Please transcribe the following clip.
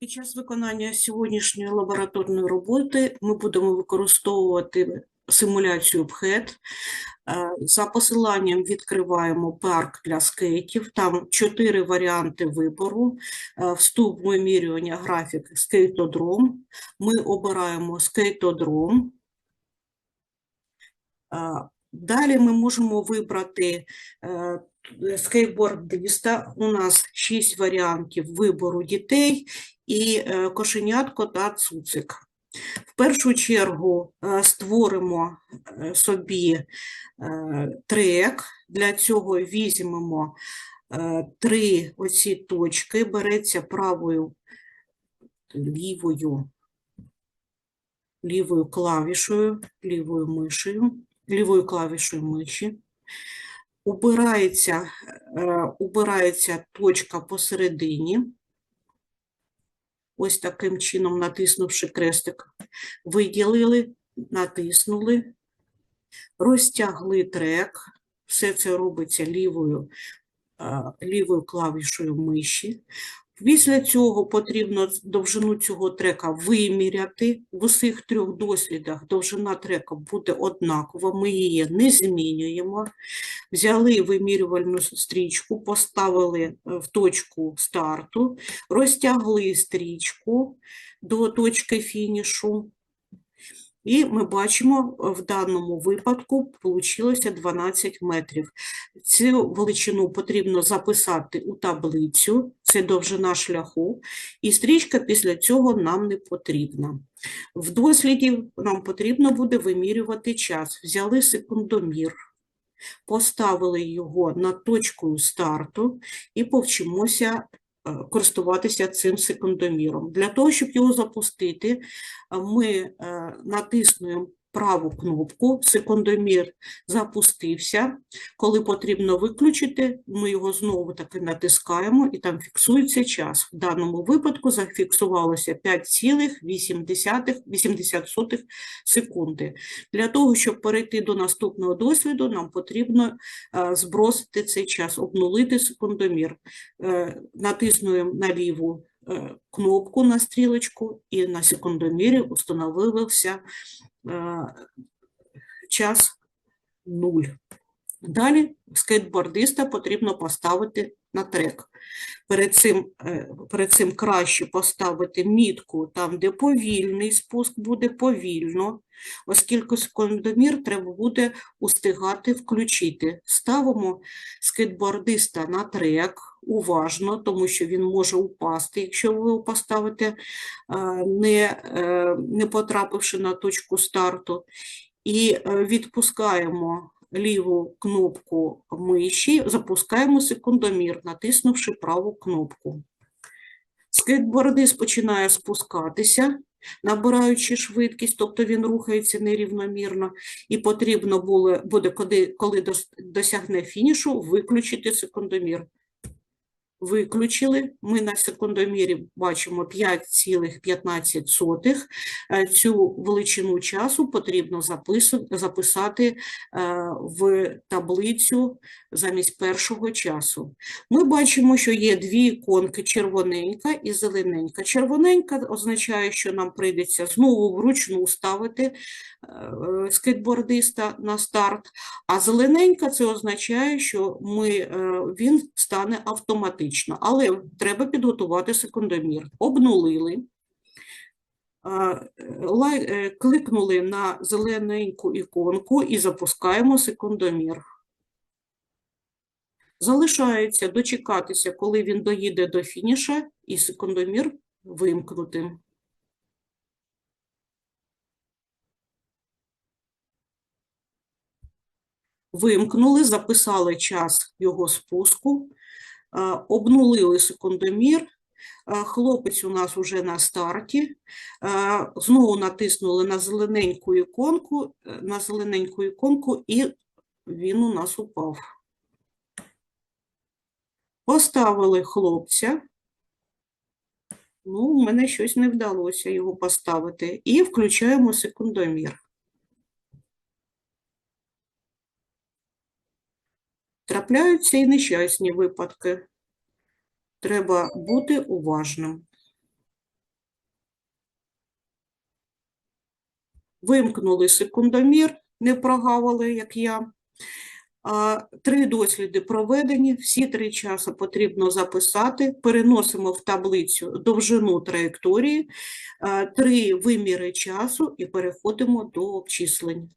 Під час виконання сьогоднішньої лабораторної роботи ми будемо використовувати симуляцію ПХЕТ. Е, За посиланням відкриваємо парк для скейтів. Там чотири варіанти вибору. Е, Вступ вимірювання графік скейтодром. Ми обираємо скейтодром. Е, Далі ми можемо вибрати е, скейтбордиста. У нас шість варіантів вибору дітей і е, кошенятко та цуцик. В першу чергу е, створимо е, собі трек. Для цього візьмемо три оці точки, береться правою, лівою, лівою клавішою, лівою мишею, лівою клавішою миші. Убирається, убирається точка посередині. Ось таким чином, натиснувши крестик, виділили, натиснули, розтягли трек. Все це робиться лівою, лівою клавішою миші. Після цього потрібно довжину цього трека виміряти. В усіх трьох дослідах довжина трека буде однакова, ми її не змінюємо. Взяли вимірювальну стрічку, поставили е, в точку старту, розтягли стрічку до точки фінішу. І ми бачимо, в даному випадку вийшло 12 метрів. Цю величину потрібно записати у таблицю, це довжина шляху, і стрічка після цього нам не потрібна. В досліді нам потрібно буде вимірювати час. Взяли секундомір, поставили його над точкою старту і повчимося е, користуватися цим секундоміром. Для того, щоб його запустити, ми е, натиснуємо праву кнопку, секундомір запустився. Коли потрібно виключити, ми його знову таки натискаємо і там фіксується час. В даному випадку зафіксувалося 5,8 секунди. Для того, щоб перейти до наступного досвіду, нам потрібно е, збросити цей час, обнулити секундомір. Е, Натиснуємо на ліву кнопку на стрілочку, і на секундомірі установився е, час 0. Далі скейтбордиста потрібно поставити на трек. Перед цим, е, перед цим краще поставити мітку там, де повільний спуск буде повільно, оскільки секундомір треба буде устигати включити. Ставимо скейтбордиста на трек уважно, тому що він може упасти, якщо ви його поставите, е, не, е, не потрапивши на точку старту. І відпускаємо ліву кнопку миші, запускаємо секундомір, натиснувши праву кнопку. Скейтбордист починає спускатися, набираючи швидкість, тобто він рухається нерівномірно, і потрібно буде, коли досягне фінішу, виключити секундомір. Виключили. Ми на секундомірі бачимо 5,15. Е, Цю величину часу потрібно записати е, в таблицю замість першого часу. Ми бачимо, що є дві іконки червоненька і зелененька. Червоненька означає, що нам прийдеться знову вручну ставити е, скейтбордиста на старт, а зелененька це означає, що ми, він стане автоматично. Але треба підготувати секундомір. Обнулили. Е, Кликнули на зелененьку іконку і запускаємо секундомір. Залишається дочекатися, коли він доїде до фініша, і секундомір вимкнути. Вимкнули, записали час його спуску, обнулили секундомір. Хлопець у нас уже на старті. Знову натиснули на зелененьку іконку, е, на зелененьку іконку, і він у нас упав. Поставили хлопця. Ну, у мене щось не вдалося його поставити. І включаємо секундомір. Трапляються і нещасні випадки. Треба бути уважним. Вимкнули секундомір, не прогавили, як я. Три досліди проведені, всі три часи потрібно записати. Переносимо в таблицю довжину траєкторії, три виміри часу і переходимо до обчислень.